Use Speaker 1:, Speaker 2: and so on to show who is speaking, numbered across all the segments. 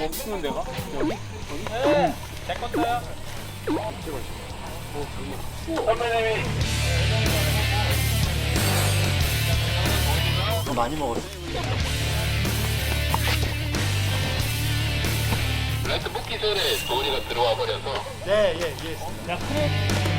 Speaker 1: 어디 쓰는 데가? 여기? 여기? 내 건데요? 선배님이
Speaker 2: 더 많이 먹었어.
Speaker 3: 라이트 뽑기 전에 도훈이가 들어와 버려서
Speaker 2: 네, 예, 예.
Speaker 1: 야 그래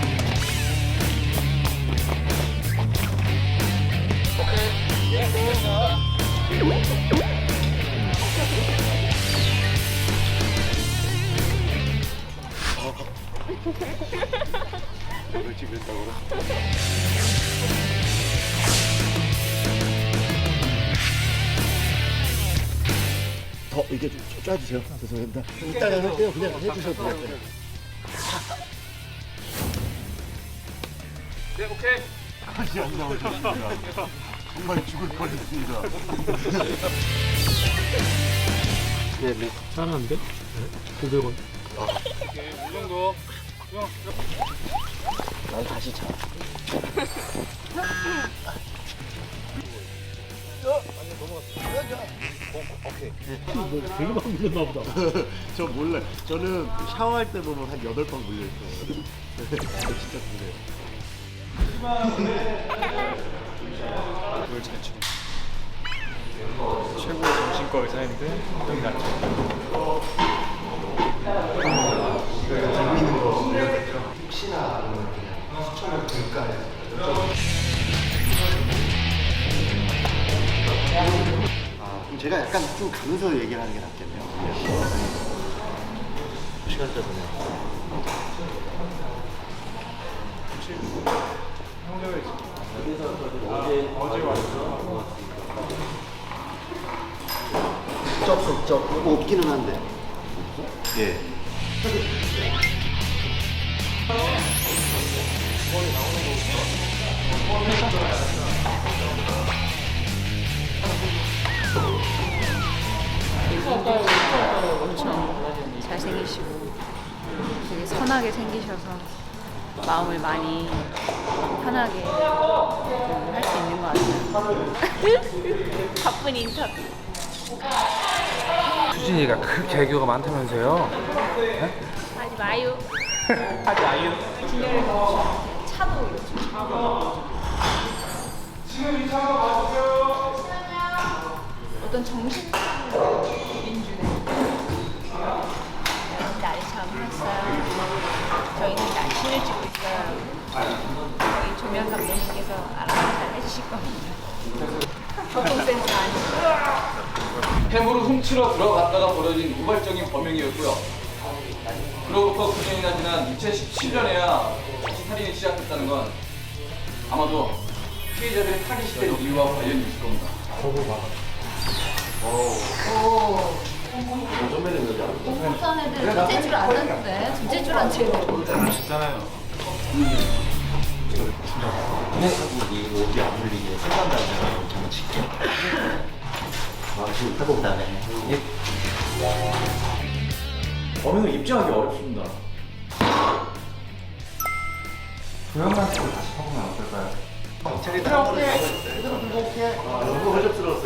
Speaker 2: 이걸 찍는다고. 더 이게 좀 짜주세요. 죄송합니다. 이따가 할게요. 그냥 해주셔도 돼요.
Speaker 1: 네 오케이
Speaker 2: 다시 안 나오셨습니다. 정말 죽을 뻔했습니다. 네, 네.
Speaker 4: 짠한데? 900원.
Speaker 1: 오케이 이 정도
Speaker 2: 난 다시 차.
Speaker 4: 되게 많이 물렸나 보다.
Speaker 2: 저 몰라요. 저는 샤워할 때 보면 한 여덟 방 물려 있어요. 진짜 그래요.
Speaker 1: 그걸 잘 치고 최고의 정신과 의사인데 여기 났죠
Speaker 2: 제가 약간 좀 가면서 얘기를 하는 게 낫겠네요. 시간 때문에. 쩝, 쩝, 뭐 없기는 한데. 예.
Speaker 5: 엄청 잘생기시고 되게 선하게 생기셔서 마음을 많이 편하게 할 수 있는 것 같아요. 바쁜 인터뷰.
Speaker 6: 수진이가 그 개교가 많다면서요?
Speaker 5: 하지 마요.
Speaker 6: 하지 아유.
Speaker 5: 진열을 차도 이렇게. 어떤 정신적인 민주네. 날이 처음 했어요. 저희는 날씨를 찍고 있어요. 저희 감독님께서 알아서 잘 해주실 겁니다. 교통 센스 아니고.
Speaker 7: 햄으로 훔치러 들어갔다가 벌어진 우발적인 범행이었고요. 그로부터 9년이나 지난 2017년에야 다시 살인이 시작됐다는 건 아마도 피해자들의 타깃시된 이유와 관련이 있을 겁니다.
Speaker 5: 공부한 애들 둘째 줄 알았는데 둘째 줄 알지 애들.
Speaker 2: 어디 안 물리게 생각나잖아요. 정말 지켜. 아, 지금 해본다네.
Speaker 6: 범인을 입증하기 어렵습니다. 조영만 씨를 다시 확인하면 어떨까요?
Speaker 2: 경찰이 다 떨어졌어요. 너무 허접스러웠